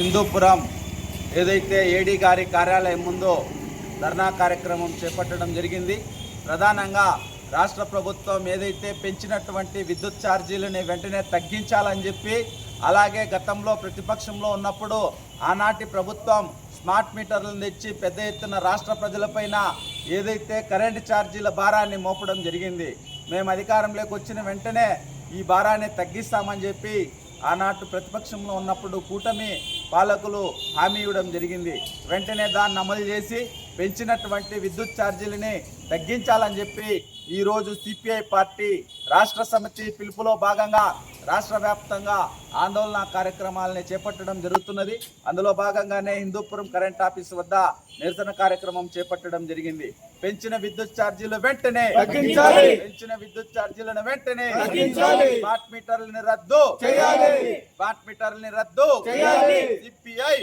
హిందూపురం ఏదైతే ఏడీ గారి కార్యాలయం ముందో ధర్నా కార్యక్రమం చేపట్టడం జరిగింది. ప్రధానంగా రాష్ట్ర ప్రభుత్వం ఏదైతే పెంచినటువంటి విద్యుత్ ఛార్జీలని వెంటనే తగ్గించాలని చెప్పి అలాగే గతంలో ప్రతిపక్షంలో ఉన్నప్పుడు ఆనాటి ప్రభుత్వం స్మార్ట్ మీటర్లను తెచ్చి పెద్ద ఎత్తున రాష్ట్ర ప్రజలపైన ఏదైతే కరెంటు ఛార్జీల భారాన్ని మోపడం జరిగింది. మేము అధికారంలోకి వచ్చిన వెంటనే ఈ భారాన్ని తగ్గిస్తామని చెప్పి ఆనాటి ప్రతిపక్షంలో ఉన్నప్పుడు కూటమి పాలకులు హామీ ఇవ్వడం జరిగింది. వెంటనే దాన్ని అమలు చేసి పెంచినటువంటి విద్యుత్ ఛార్జీలని తగ్గించాలని చెప్పి ఈరోజు సిపిఐ పార్టీ రాష్ట్ర సమితి పిలుపులో భాగంగా రాష్ట్ర వ్యాప్తంగా ఆందోళన కార్యక్రమాలని చేపట్టడం జరుగుతున్నది అందులో భాగంగానే హిందూపురం కరెంట్ ఆఫీస్ వద్ద నిరసన కార్యక్రమం చేపట్టడం జరిగింది పెంచిన విద్యుత్ ఛార్జీలు వెంటనే తగ్గించాలి. పెంచిన విద్యుత్ ఛార్జీలను వెంటనే. స్మార్ట్ మీటర్లని రద్దు. స్మార్ట్ మీటర్లని రద్దు. సిపిఐ.